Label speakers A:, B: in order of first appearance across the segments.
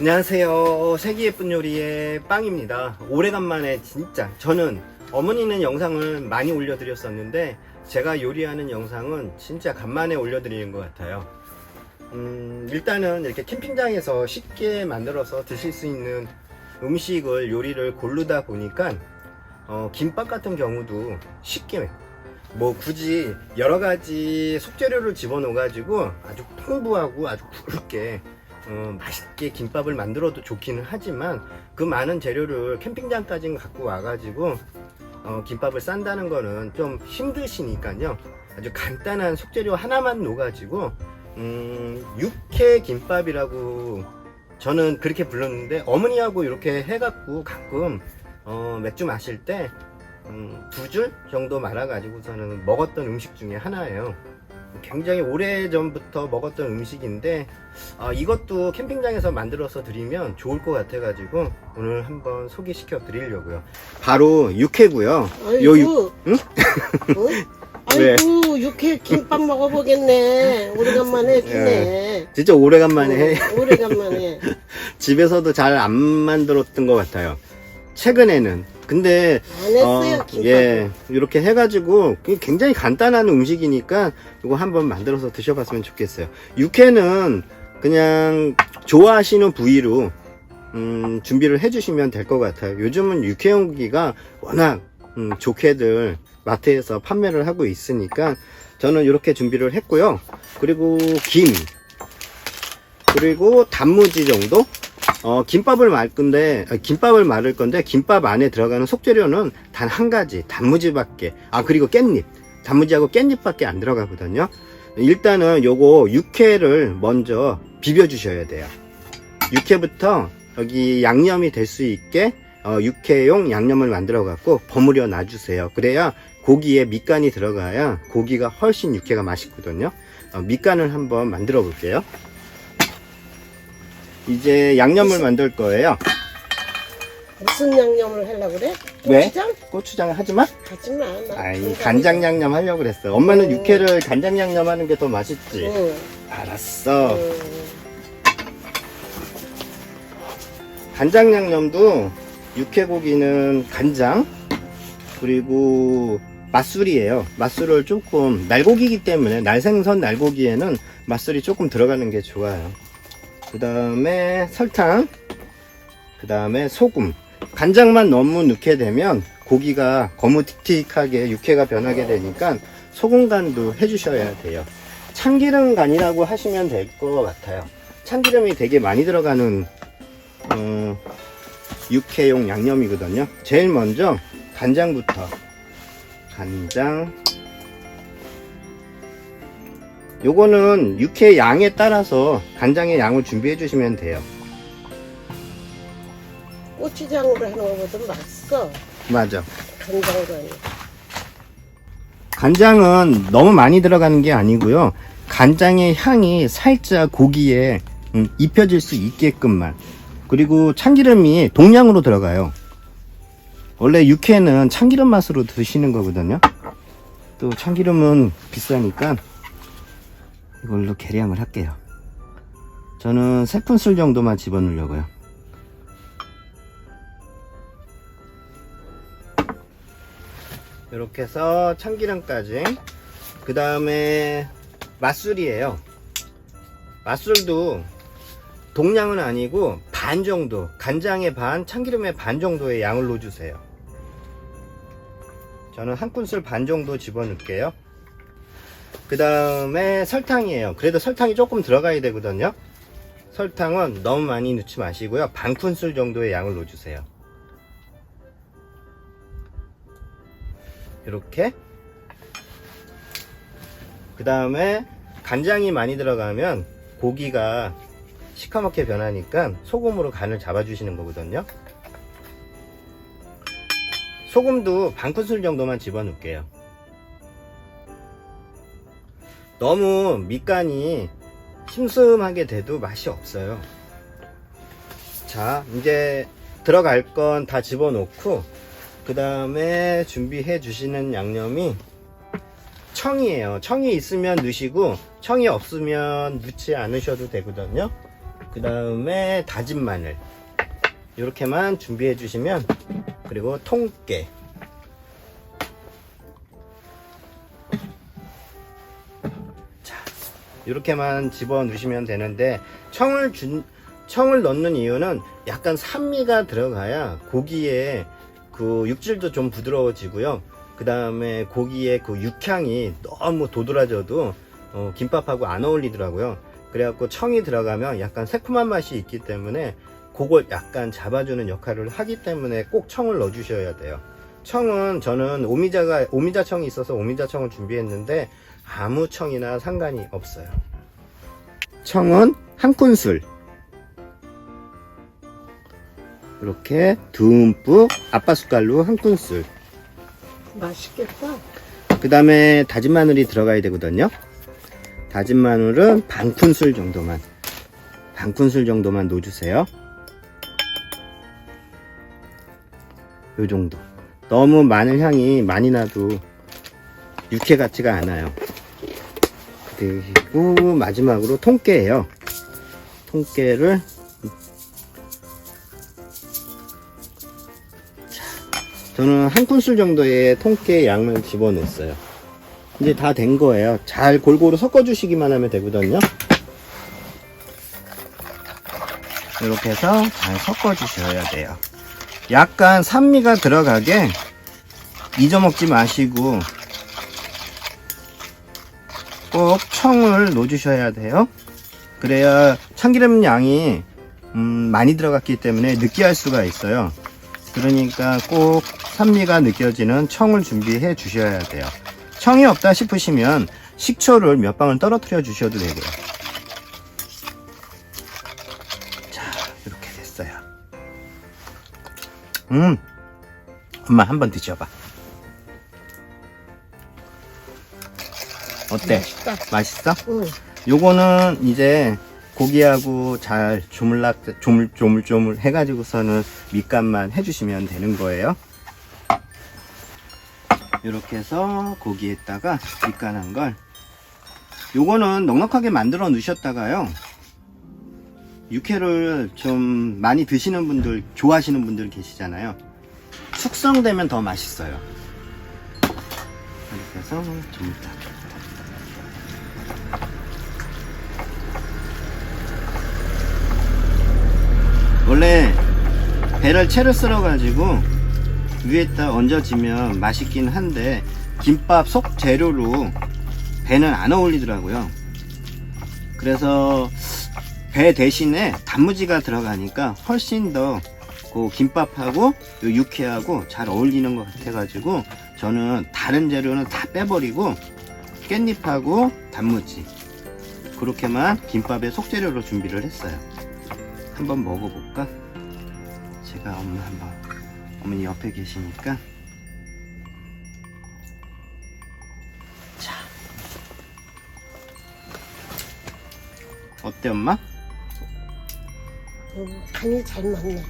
A: 안녕하세요. 세기 예쁜 요리의 빵입니다. 오래간만에 진짜 저는 어머니는 영상을 많이 올려드렸었는데 제가 요리하는 영상은 진짜 간만에 올려드리는 것 같아요. 음, 일단은 이렇게 캠핑장에서 쉽게 만들어서 드실 수 있는 음식을 요리를 고르다 보니까 어, 김밥 같은 경우도 쉽게 뭐 굳이 여러 가지 속재료를 집어넣어 가지고 아주 풍부하고 아주 굵게 어, 맛있게 김밥을 만들어도 좋기는 하지만 그 많은 재료를 캠핑장까지 갖고 와 가지고 어, 김밥을 싼다는 거는 좀 힘드시니까요. 아주 간단한 속재료 하나만 넣어가지고 음, 육회 김밥이라고 저는 그렇게 불렀는데 어머니하고 이렇게 해갖고 가끔 어, 맥주 마실 때 음, 두줄 정도 말아가지고서는 먹었던 음식 중에 하나예요. 굉장히 오래 전부터 먹었던 음식인데 아, 이것도 캠핑장에서 만들어서 드리면 좋을 것 같아가지고 오늘 한번 소개시켜 드리려고요. 바로 육회고요.
B: 아이고,
A: 요 육- 응?
B: 아이고, 육회 김밥 먹어보겠네. 오래간만에 해주네.
A: 진짜 오래간만에 해.
B: 어, 오래간만에.
A: 집에서도 잘 안 만들었던 것 같아요. 최근에는. 근데
B: 안 했어요,
A: 어,
B: 김밥.
A: 예, 이렇게 해가지고 굉장히 간단한 음식이니까 이거 한번 만들어서 드셔봤으면 좋겠어요. 육회는 그냥 좋아하시는 부위로 음, 준비를 해주시면 될 것 같아요. 요즘은 육회용기가 워낙 음, 좋게들 마트에서 판매를 하고 있으니까 저는 이렇게 준비를 했고요. 그리고 김 그리고 단무지 정도 어, 김밥을 말 건데, 아, 김밥을 말을 건데, 김밥 안에 들어가는 속재료는 단 한 가지, 단무지밖에. 아, 그리고 깻잎. 단무지하고 깻잎밖에 안 들어가거든요. 일단은 요거 육회를 먼저 비벼 주셔야 돼요. 육회부터 여기 양념이 될 수 있게, 어, 육회용 양념을 만들어 갖고 버무려 놔주세요. 그래야 고기에 밑간이 들어가야 고기가 훨씬 육회가 맛있거든요. 어, 밑간을 한번 만들어 볼게요. 이제 양념을 만들 거예요.
B: 무슨 양념을 하려고 그래?
A: 왜?
B: 고추장?
A: 고추장 하지 마.
B: 하지 마. 나
A: 아이
B: 그거
A: 간장 양념 하려고 그랬어. 엄마는
B: 음.
A: 육회를 간장 양념 하는 게 더 맛있지.
B: 아니야. 응.
A: 알았어.
B: 응.
A: 간장 양념도 육회고기는 간장 그리고 맛술이에요. 맛술을 조금 날고기이기 때문에 날생선 날고기에는 맛술이 조금 들어가는 게 좋아요. 그 다음에 설탕, 그 다음에 소금. 간장만 너무 넣게 되면 고기가 거무틱틱하게 육회가 변하게 되니까 소금 간도 해주셔야 돼요. 참기름 간이라고 하시면 될 것 같아요. 참기름이 되게 많이 들어가는 어, 육회용 양념이거든요. 제일 먼저 간장부터 간장 요거는 육회 양에 따라서 간장의 양을 준비해 주시면 돼요.
B: 고추장으로 해놓은 거보다 맛있어.
A: 맞아.
B: 간장도 아니고.
A: 간장은 너무 많이 들어가는 게 아니고요. 간장의 향이 살짝 고기에 음, 입혀질 수 있게끔만. 그리고 참기름이 동량으로 들어가요. 원래 육회는 참기름 맛으로 드시는 거거든요. 또 참기름은 비싸니까 이걸로 계량을 할게요. 저는 세 큰술 정도만 집어넣으려고요. 이렇게 해서 참기름까지 그 다음에 맛술이에요 맛술도 동량은 아니고 반 정도 간장의 반 참기름의 반 정도의 양을 넣어주세요 저는 한 큰술 반 정도 집어넣을게요. 그 다음에 설탕이에요. 그래도 설탕이 조금 들어가야 되거든요. 설탕은 너무 많이 넣지 마시고요. 반 큰술 정도의 양을 넣어주세요. 이렇게. 그 다음에 간장이 많이 들어가면 고기가 시커멓게 변하니까 소금으로 간을 잡아주시는 거거든요 소금도 반 큰술 정도만 집어넣을게요 너무 밑간이 슴슴하게 돼도 맛이 없어요. 자, 이제 들어갈 건 다 집어넣고, 그 다음에 준비해 주시는 양념이 청이에요. 청이 있으면 넣으시고, 청이 없으면 넣지 않으셔도 되거든요. 그 다음에 다진 마늘. 이렇게만 준비해 주시면, 그리고 통깨. 이렇게만 집어 넣으시면 되는데 청을 준 청을 넣는 이유는 약간 산미가 들어가야 고기에 그 육질도 좀 부드러워지고요. 그 다음에 고기의 그 육향이 너무 도드라져도 어, 김밥하고 안 어울리더라고요. 그래갖고 청이 들어가면 약간 새콤한 맛이 있기 때문에 그걸 약간 잡아주는 역할을 하기 때문에 꼭 청을 넣어 주셔야 돼요. 청은 저는 오미자가 오미자 청이 있어서 오미자 청을 준비했는데 아무 청이나 상관이 없어요. 청은 한 큰술. 이렇게 듬뿍 아빠 숟갈로 한 큰술.
B: 맛있겠다.
A: 그 다음에 다진 마늘이 들어가야 되거든요. 다진 마늘은 반 큰술 정도만, 반 큰술 정도만 넣어주세요. 요 정도. 너무 마늘 향이 많이 나도 육회 같지가 않아요. 그리고 마지막으로 통깨예요. 통깨를 자, 저는 한 큰술 정도의 통깨 양을 집어넣었어요. 이제 다 된 거예요. 잘 골고루 섞어 주시기만 하면 되거든요. 이렇게 해서 잘 섞어 주셔야 돼요. 약간 산미가 들어가게 잊어먹지 마시고 꼭 청을 넣어주셔야 돼요. 그래야 참기름 양이 음, 많이 들어갔기 때문에 느끼할 수가 있어요. 그러니까 꼭 산미가 느껴지는 청을 준비해 주셔야 돼요. 청이 없다 싶으시면 식초를 몇 방울 떨어뜨려 주셔도 되고요. 음, 엄마 한 번 드셔봐. 어때?
B: 맛있다.
A: 맛있어?
B: 응.
A: 요거는 이제 고기하고 잘 조물락 조물 조물 조물 해가지고서는 밑간만 해주시면 되는 거예요. 이렇게 해서 고기에다가 밑간한 걸 요거는 넉넉하게 만들어 넣으셨다가요 육회를 좀 많이 드시는 분들 좋아하시는 분들 계시잖아요. 숙성되면 더 맛있어요. 이렇게 해서 조물딱 원래 배를 채를 썰어 가지고 위에다 얹어지면 맛있긴 한데 김밥 속 재료로 배는 안 어울리더라고요. 그래서 배 대신에 단무지가 들어가니까 훨씬 더 그 김밥하고 요 육회하고 잘 어울리는 것 같아 가지고 저는 다른 재료는 다 빼버리고 깻잎하고 단무지 그렇게만 김밥의 속재료로 준비를 했어요 한번 먹어볼까? 제가 엄마 한번 어머니 옆에 계시니까 자 어때 엄마?
B: 음, 간이 잘 맞네.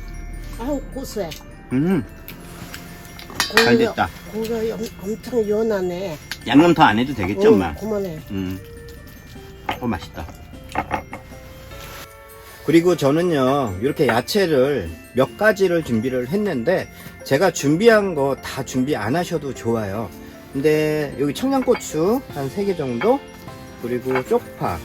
B: 아우 고소해.
A: 음 잘 됐다.
B: 고기가 엄- 엄청 연하네.
A: 양념 더 안 해도 되겠죠
B: 응,
A: 엄마?
B: 그만해.
A: 음. 어, 맛있다. 그리고 저는요, 이렇게 야채를 몇 가지를 준비를 했는데, 제가 준비한 거 다 준비 안 하셔도 좋아요. 근데 여기 청양고추 한 3개 정도, 그리고 쪽파.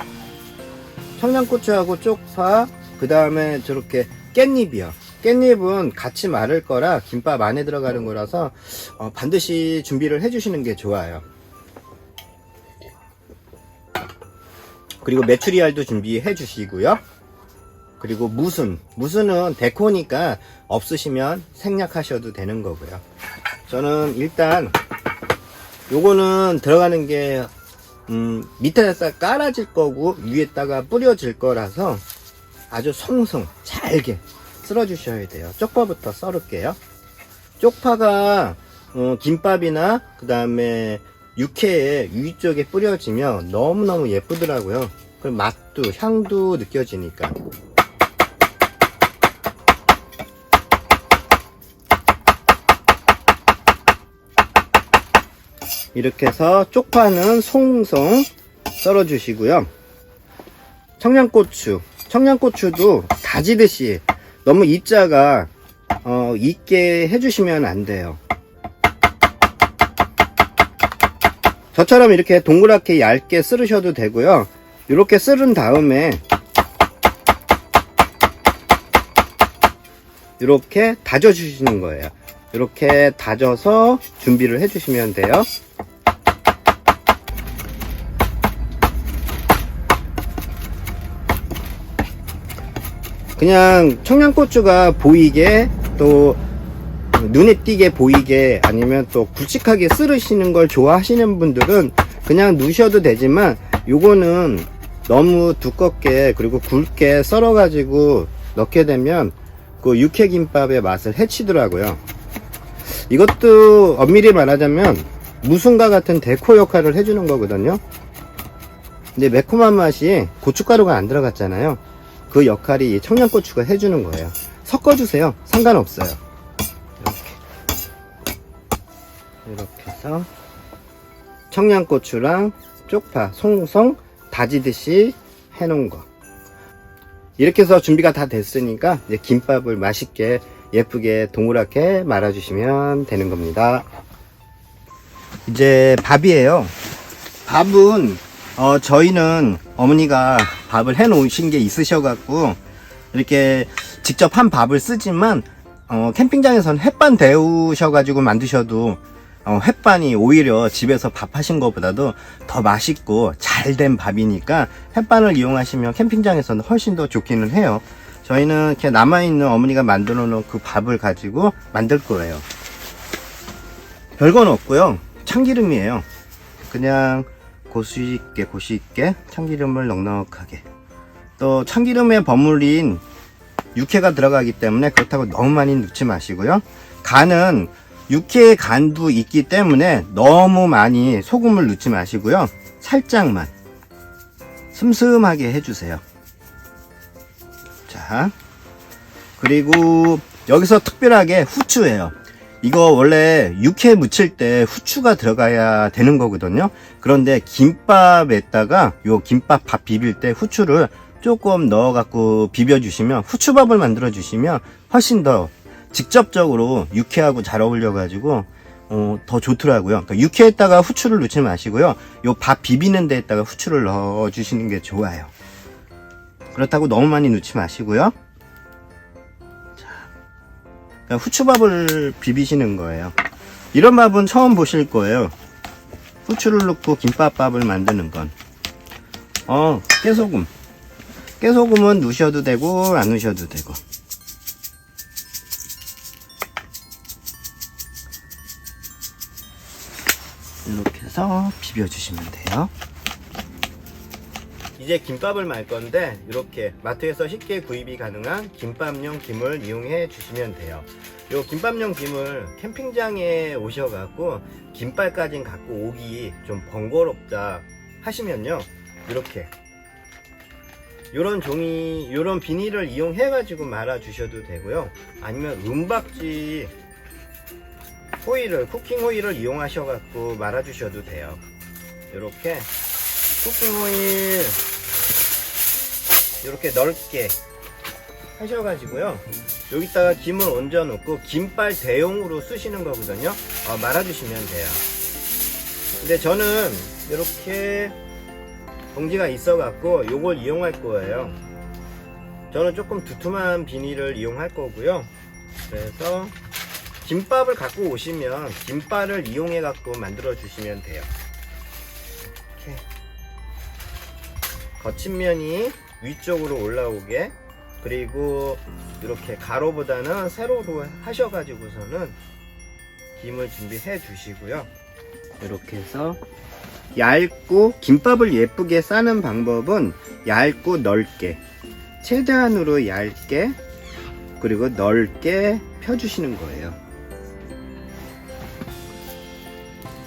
A: 청양고추하고 쪽파, 그 다음에 저렇게 깻잎이요. 깻잎은 같이 마를 거라 김밥 안에 들어가는 거라서 어, 반드시 준비를 해주시는 게 좋아요. 그리고 메추리알도 준비해 주시고요. 그리고 무순. 무순은 데코니까 없으시면 생략하셔도 되는 거고요. 저는 일단 요거는 들어가는 게 음, 밑에다 깔아질 거고 위에다가 뿌려질 거라서 아주 송송 잘게 쓸어 주셔야 돼요. 쪽파부터 썰을게요. 쪽파가 어, 김밥이나 그 다음에 육회에 위쪽에 뿌려지면 너무너무 예쁘더라고요. 그리고 맛도 향도 느껴지니까 이렇게 해서 쪽파는 송송 썰어 주시고요 청양고추 청양고추도 다지듯이 너무 입자가 어, 있게 해주시면 안 돼요. 저처럼 이렇게 동그랗게 얇게 썰으셔도 되고요. 이렇게 썰은 다음에 이렇게 다져 주시는 거예요. 이렇게 다져서 준비를 해 주시면 돼요 그냥 청양고추가 보이게 또 눈에 띄게 보이게 아니면 또 굵직하게 썰으시는 걸 좋아하시는 분들은 그냥 넣으셔도 되지만 요거는 너무 두껍게 그리고 굵게 썰어 가지고 넣게 되면 그 육회김밥의 맛을 해치더라고요. 이것도 엄밀히 말하자면 무순과 같은 데코 역할을 해주는 거거든요. 근데 매콤한 맛이 고춧가루가 안 들어갔잖아요 그 역할이 이 청양고추가 해주는 거예요. 섞어주세요. 상관없어요. 이렇게. 이렇게 해서 청양고추랑 쪽파 송송 다지듯이 해놓은 거. 이렇게 해서 준비가 다 됐으니까 이제 김밥을 맛있게 예쁘게 동그랗게 말아주시면 되는 겁니다. 이제 밥이에요. 밥은 어, 저희는 어머니가 밥을 해 놓으신 게 있으셔 갖고 이렇게 직접 한 밥을 쓰지만 어, 캠핑장에서는 햇반 데우셔 가지고 만드셔도 어, 햇반이 오히려 집에서 밥 하신 것보다도 더 맛있고 잘 된 밥이니까 햇반을 이용하시면 캠핑장에서는 훨씬 더 좋기는 해요. 저희는 이렇게 남아있는 어머니가 만들어 놓은 그 밥을 가지고 만들 거예요. 별건 없고요. 참기름이에요. 그냥 고수 있게 고수 있게 참기름을 넉넉하게 또 참기름에 버무린 육회가 들어가기 때문에 그렇다고 너무 많이 넣지 마시고요. 간은 육회 간도 있기 때문에 너무 많이 소금을 넣지 마시고요. 살짝만 슴슴하게 해주세요. 자, 그리고 여기서 특별하게 후추예요. 이거 원래 육회 무칠 때 후추가 들어가야 되는 거거든요. 그런데 김밥에다가 요 김밥 밥 비빌 때 후추를 조금 넣어 갖고 비벼 주시면 후추밥을 만들어 주시면 훨씬 더 직접적으로 육회하고 잘 어울려 가지고 어, 더 좋더라고요. 그러니까 육회에다가 후추를 넣지 마시고요. 요 밥 비비는 데에다가 후추를 넣어 주시는 게 좋아요. 그렇다고 너무 많이 넣지 마시고요. 후추밥을 비비시는 거예요. 이런 밥은 처음 보실 거예요. 후추를 넣고 김밥밥을 만드는 건. 어, 깨소금. 깨소금은 넣으셔도 되고, 안 넣으셔도 되고. 이렇게 해서 비벼주시면 돼요. 이제 김밥을 말 건데 이렇게 마트에서 쉽게 구입이 가능한 김밥용 김을 이용해 주시면 돼요. 요 김밥용 김을 캠핑장에 오셔갖고 김밥까진 갖고 오기 좀 번거롭다 하시면요. 이렇게 요런 종이 요런 비닐을 이용해 가지고 말아 주셔도 되고요. 아니면 은박지 호일을 쿠킹 호일을 이용하셔 갖고 말아 주셔도 돼요. 이렇게 쿠킹 호일 이렇게 넓게 하셔가지고요. 여기다가 김을 얹어 놓고 김발 대용으로 쓰시는 거거든요. 어, 말아주시면 돼요. 근데 저는 이렇게 봉지가 있어 갖고 요걸 이용할 거예요. 저는 조금 두툼한 비닐을 이용할 거고요. 그래서 김밥을 갖고 오시면 김발을 이용해 갖고 만들어 주시면 돼요. 이렇게. 거친 면이 위쪽으로 올라오게. 그리고 이렇게 가로보다는 세로로 하셔가지고서는 김을 준비해 주시고요. 이렇게 해서 얇고 김밥을 예쁘게 싸는 방법은 얇고 넓게 최대한으로 얇게 그리고 넓게 펴주시는 거예요.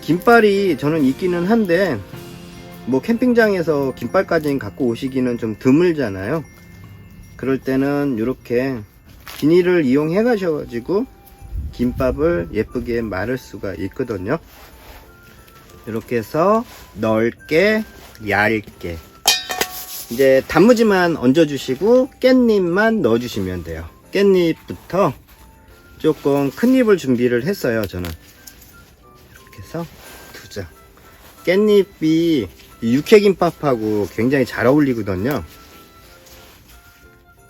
A: 김발이 저는 있기는 한데 뭐 캠핑장에서 김밥까지는 갖고 오시기는 좀 드물잖아요. 그럴 때는 이렇게 비닐을 이용해 가셔가지고 김밥을 예쁘게 말을 수가 있거든요. 이렇게 해서 넓게 얇게 이제 단무지만 얹어 주시고 깻잎만 넣어 주시면 돼요. 깻잎부터 조금 큰 잎을 준비를 했어요. 저는 이렇게 해서 두 장. 깻잎이 이 육회김밥하고 굉장히 잘 어울리거든요.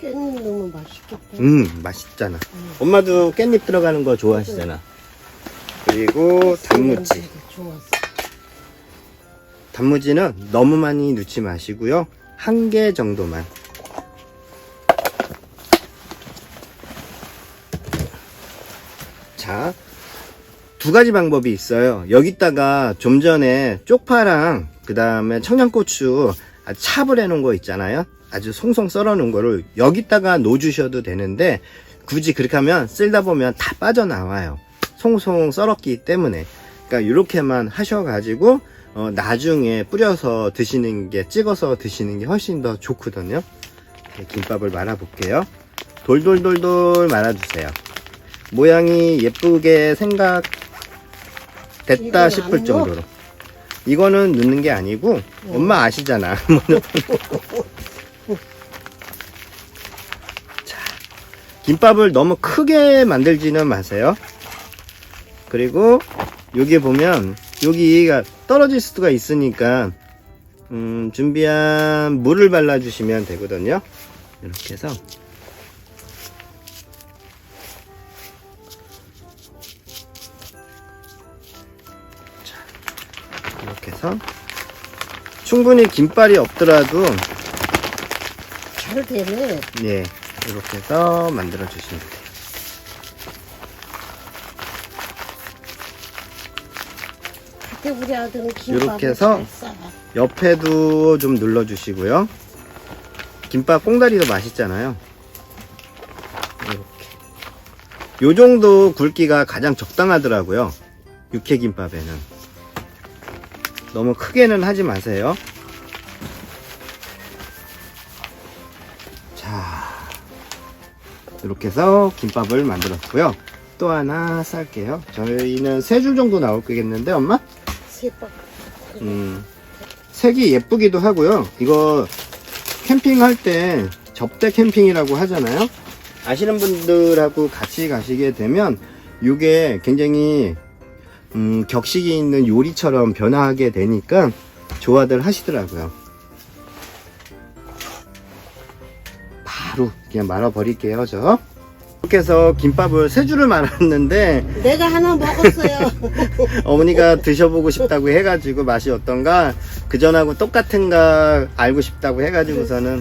B: 깻잎 너무 맛있겠다.
A: 음, 맛있잖아. 엄마도 깻잎 들어가는 거 좋아하시잖아. 그리고 단무지.
B: 좋았어.
A: 단무지는 너무 많이 넣지 마시고요. 한 개 정도만. 자, 두 가지 방법이 있어요. 여기다가 좀 전에 쪽파랑 그 다음에 청양고추 아주 찹을 해놓은 거 있잖아요. 아주 송송 썰어 놓은 거를 여기다가 넣어주셔도 되는데 굳이 그렇게 하면 쓸다 보면 다 빠져나와요. 송송 썰었기 때문에. 그러니까 이렇게만 하셔가지고 어, 나중에 뿌려서 드시는 게 찍어서 드시는 게 훨씬 더 좋거든요. 네, 김밥을 말아 볼게요. 돌돌돌돌 말아주세요. 모양이 예쁘게 생각 됐다
B: 이건
A: 싶을
B: 안
A: 정도로. 이거는 넣는 게 아니고 엄마 아시잖아. 자, 김밥을 너무 크게 만들지는 마세요. 그리고 여기 보면 여기가 떨어질 수가 있으니까 음, 준비한 물을 발라주시면 되거든요. 이렇게 해서 이렇게 해서 충분히 김발이 없더라도. 예 이렇게 해서 만들어 주시면 돼요.
B: 그때 우리 아들은 김밥을
A: 이렇게 해서
B: 잘 싸.
A: 옆에도 좀 눌러 주시고요. 김밥 꽁다리도 맛있잖아요. 이렇게. 요 정도 굵기가 가장 적당하더라고요. 육회김밥에는. 너무 크게는 하지 마세요. 자, 이렇게 해서 김밥을 만들었고요. 또 하나 쌀게요. 저희는 세 줄 정도 나올 거겠는데, 엄마?
B: 세박.
A: 음, 색이 예쁘기도 하고요. 이거 캠핑할 때 접대 캠핑이라고 하잖아요. 아시는 분들하고 같이 가시게 되면 이게 굉장히 음, 격식이 있는 요리처럼 변화하게 되니까 좋아들 하시더라고요. 바로 그냥 말아 버릴게요, 저. 이렇게 해서 김밥을 세 줄을 말았는데
B: 내가 하나 먹었어요.
A: 어머니가 드셔보고 싶다고 해가지고 맛이 어떤가 그 전하고 똑같은가 알고 싶다고 해가지고서는.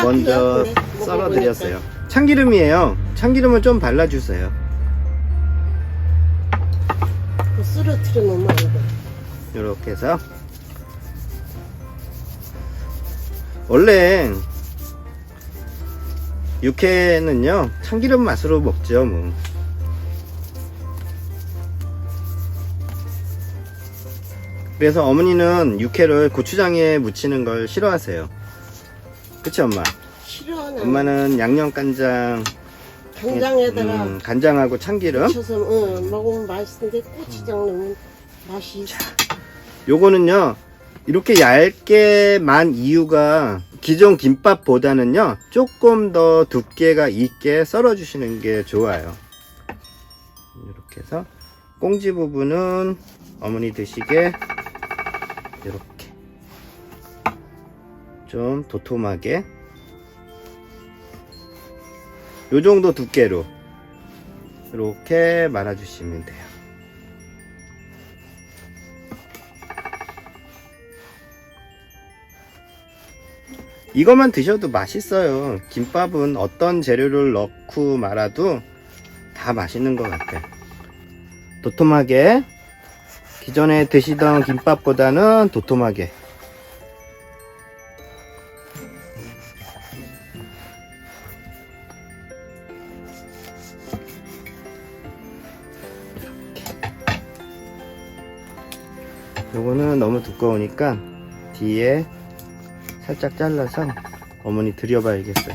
A: 먼저
B: 그래.
A: 썰어드렸어요 참기름이에요 참기름을 좀 발라주세요
B: 쓰러뜨리면 안 돼.
A: 이렇게 해서 원래 육회는요 참기름 맛으로 먹죠 뭐 그래서 어머니는 육회를 고추장에 무치는 걸 싫어하세요 그치 엄마?
B: 싫어. 나.
A: 엄마는 양념 간장
B: 간장에다가
A: 음, 간장하고 참기름.
B: 묻혀서 응, 먹으면 맛있는데 고추장 넣으면 맛이
A: 요거는요 이렇게 얇게 만 이유가 기존 김밥보다는요 조금 더 두께가 있게 썰어 주시는 게 좋아요. 이렇게 해서 꽁지 부분은 어머니 드시게 이렇게 좀 도톰하게 요 정도 두께로 이렇게 말아 주시면 돼요 이것만 드셔도 맛있어요. 김밥은 어떤 재료를 넣고 말아도 다 맛있는 것 같아요. 도톰하게 기존에 드시던 김밥보다는 도톰하게 두꺼우니까 뒤에 살짝 잘라서 어머니 드려봐야겠어요.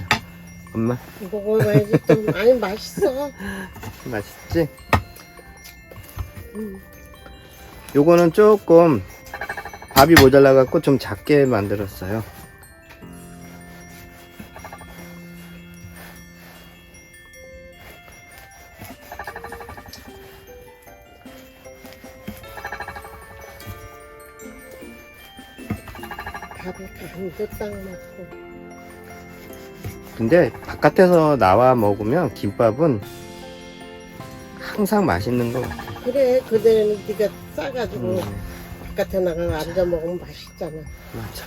A: 엄마
B: 먹어봐야지 또 아니 맛있어.
A: 맛있지?
B: 음.
A: 요거는 조금 밥이 모자라 갖고 좀 작게 만들었어요.
B: 간도 딱 먹고.
A: 근데 바깥에서 나와 먹으면 김밥은 항상 맛있는 것 같아요.
B: 그래 그대는 네가 싸가지고
A: 음,
B: 바깥에 나가 앉아 먹으면 맛있잖아.
A: 맞아.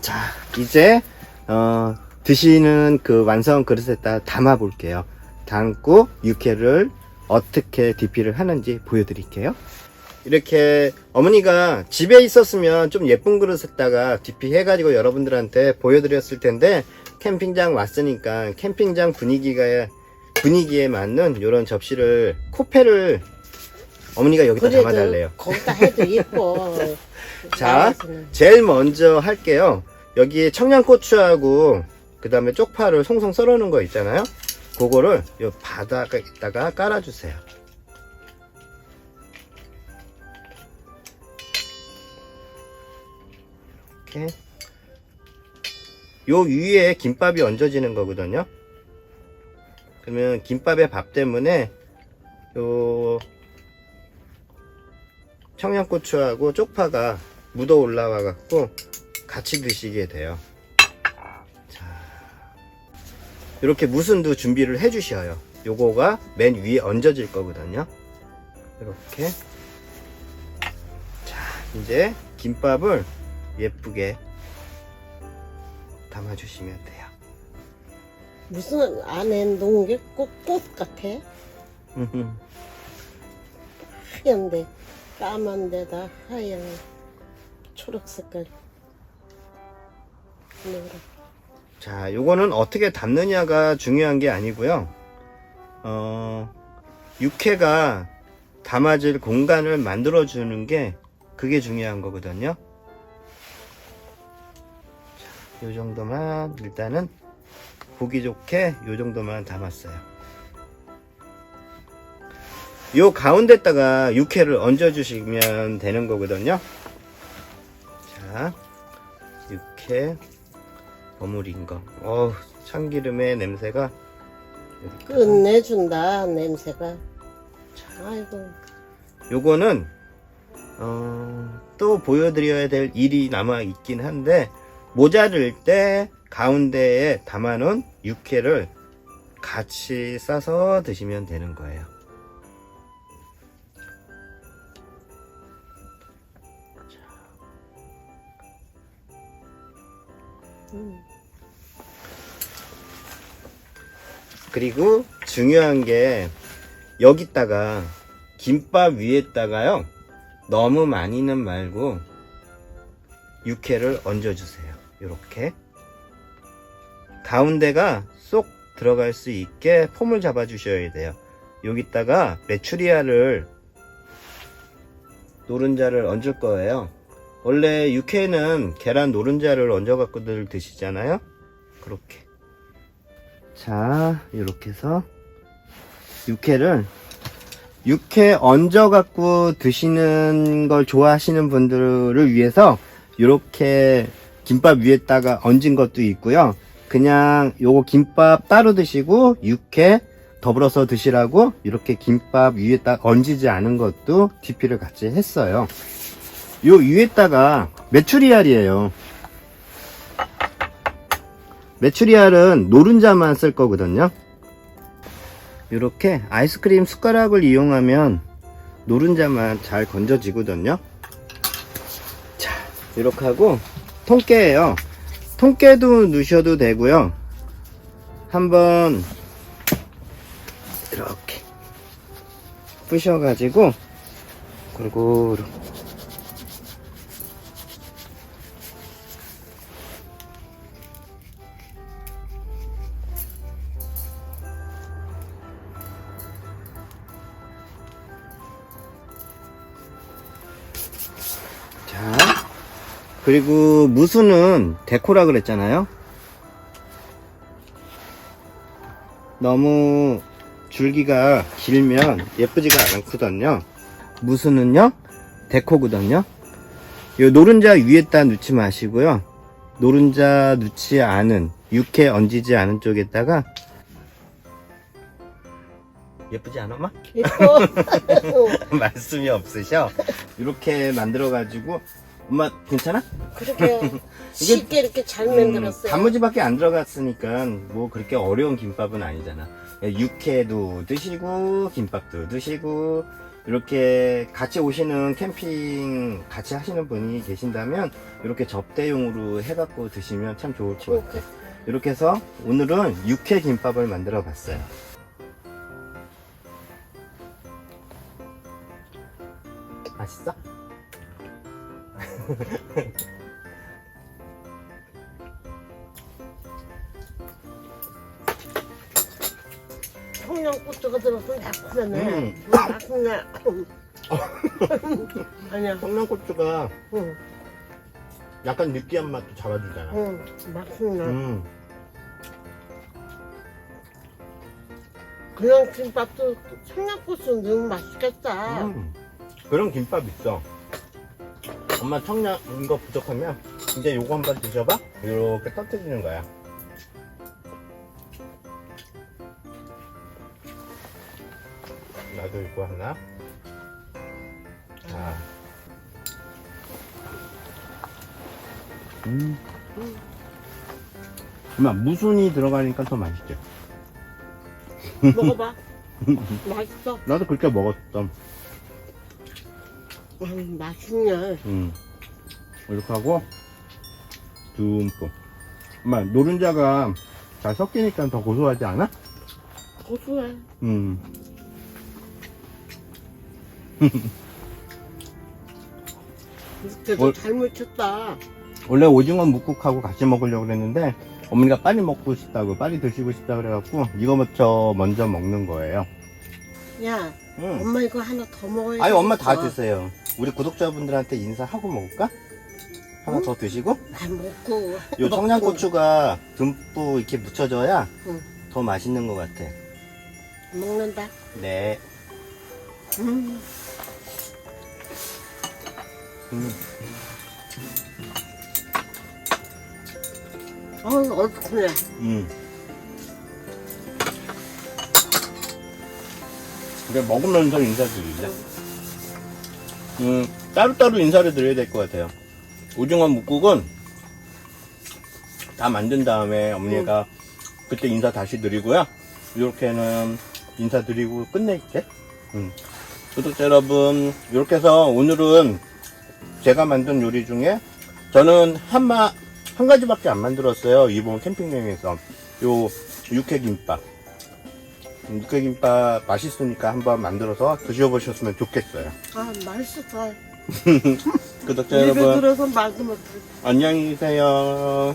A: 자, 이제 어, 드시는 그 완성 그릇에다 담아 볼게요. 담고 육회를 어떻게 DP를 하는지 보여드릴게요. 이렇게 어머니가 집에 있었으면 좀 예쁜 그릇에다가 DP 해가지고 여러분들한테 보여드렸을 텐데 캠핑장 왔으니까 캠핑장 분위기가 분위기에 맞는 이런 접시를 코페를 어머니가 여기다 담아달래요.
B: 거기다 해도 예뻐.
A: 자. 제일 먼저 할게요. 여기에 청양고추하고 그 다음에 쪽파를 송송 썰어 놓은 거 있잖아요. 그거를 요 바닥에다가 깔아주세요. 이렇게. 요 위에 김밥이 얹어지는 거거든요. 그러면 김밥의 밥 때문에 요 청양고추하고 쪽파가 묻어 올라와 갖고 같이 드시게 돼요. 자, 이렇게 무순도 준비를 해 주셔요. 요거가 맨 위에 얹어질 거거든요. 이렇게. 자, 이제 김밥을 예쁘게 담아 주시면 돼요.
B: 무슨 안에 놓은 게꼭꽃 같아? 하얀데 까만 데다 하얀 초록 색깔 노란
A: 자, 요거는 어떻게 담느냐가 중요한 게 아니고요. 어, 육회가 담아질 공간을 만들어 주는 게 그게 중요한 거거든요. 자, 요 정도만 일단은 보기 좋게 요 정도만 담았어요. 요 가운데다가 육회를 얹어 주시면 되는 거거든요. 자, 육회 버무린 거. 어우, 참기름의 냄새가.
B: 끝내준다 냄새가 아이고
A: 요거는 어, 또 보여드려야 될 일이 남아 있긴 한데 모자를 때 가운데에 담아놓은 육회를 같이 싸서 드시면 되는 거예요.
B: 음.
A: 그리고 중요한 게 여기다가 김밥 위에다가요 너무 많이는 말고 육회를 얹어주세요 이렇게. 가운데가 쏙 들어갈 수 있게 폼을 잡아 주셔야 돼요. 여기다가 메추리알을 노른자를 얹을 거예요. 원래 육회는 계란 노른자를 얹어 갖고들 드시잖아요. 그렇게. 자, 이렇게 해서 육회를 육회 얹어 갖고 드시는 걸 좋아하시는 분들을 위해서 이렇게 김밥 위에다가 얹은 것도 있고요. 그냥 요거 김밥 따로 드시고 육회 더불어서 드시라고 이렇게 김밥 위에다 얹지 않은 것도 DP를 같이 했어요. 요 위에다가 메추리알이에요. 메추리알은 노른자만 쓸 거거든요. 이렇게 아이스크림 숟가락을 이용하면 노른자만 잘 건져지거든요. 자, 이렇게 하고 통깨예요. 통깨도 넣으셔도 되고요. 한번 이렇게 부셔가지고 골고루 그리고 무수는 데코라 그랬잖아요. 너무 줄기가 길면 예쁘지가 않거든요. 무수는요, 데코거든요. 요 노른자 위에다 넣지 마시고요. 노른자 넣지 않은, 육회 얹이지 않은 쪽에다가 예쁘지 않아?
B: 예뻐.
A: 말씀이 없으셔. 이렇게 만들어 가지고 엄마 괜찮아?
B: 그렇게 쉽게 이렇게 잘 만들었어요.
A: 음, 단무지밖에 안 들어갔으니까 뭐 그렇게 어려운 김밥은 아니잖아. 육회도 드시고 김밥도 드시고 이렇게 같이 오시는 캠핑 같이 하시는 분이 계신다면 이렇게 접대용으로 해갖고 드시면 참 좋을 것 같아요. 이렇게 해서 오늘은 육회 김밥을 만들어 봤어요. 맛있어?
B: 청양고추가 들어서 매콤하네.
A: 음.
B: 음, 맛있네. 아니야.
A: 청양고추가
B: 응,
A: 약간 느끼한 맛도 잡아주잖아.
B: 응, 맛있네.
A: 음.
B: 그냥 김밥도 청양고추 넣으면 맛있겠다.
A: 음. 그런 김밥 있어. 엄마 청양 이거 부족하면 이제 요거 한번 드셔봐. 이렇게 터트리는 거야. 나도 이거 하나. 자. 음. 엄마 무순이 들어가니까 더 맛있지.
B: 먹어봐. 맛있어.
A: 나도 그렇게 먹었어.
B: 음, 맛있네.
A: 음. 이렇게 하고 듬뿍 엄마 노른자가 잘 섞이니까 더 고소하지 않아?
B: 고소해.
A: 음. 뭘-
B: 잘 무쳤다.
A: 원래 오징어 묵국하고 같이 먹으려고 그랬는데 어머니가 빨리 먹고 싶다고 빨리 드시고 싶다 그래갖고 이거부터 먼저 먹는 거예요
B: 야,
A: 음.
B: 엄마 이거 하나 더 먹어야
A: 아니 엄마 다 드세요 우리 구독자분들한테 인사하고 먹을까? 하나
B: 응?
A: 더 드시고
B: 다 먹고.
A: 요 청양고추가 듬뿍 이렇게 묻혀져야
B: 응.
A: 더 맛있는 것 같아
B: 먹는다.
A: 네
B: 음,
A: 음.
B: 어, 어떡해.
A: 음. 근데 먹으면서 인사드리자. 음, 따로따로 인사를 드려야 될 것 같아요. 오징어 묵국은 다 만든 다음에 어머니가 그때 인사 다시 드리고요. 이렇게는 인사드리고 끝낼게. 음. 구독자 여러분, 이렇게 해서 오늘은 제가 만든 요리 중에 저는 한마, 한 가지밖에 안 만들었어요. 이번 캠핑 여행에서. 요 육회김밥. 음, 육회김밥 맛있으니까 한번 만들어서 드셔보셨으면 좋겠어요.
B: 아, 맛있어.
A: 구독자 여러분,
B: 들어서 말도 못해.
A: 안녕히 계세요.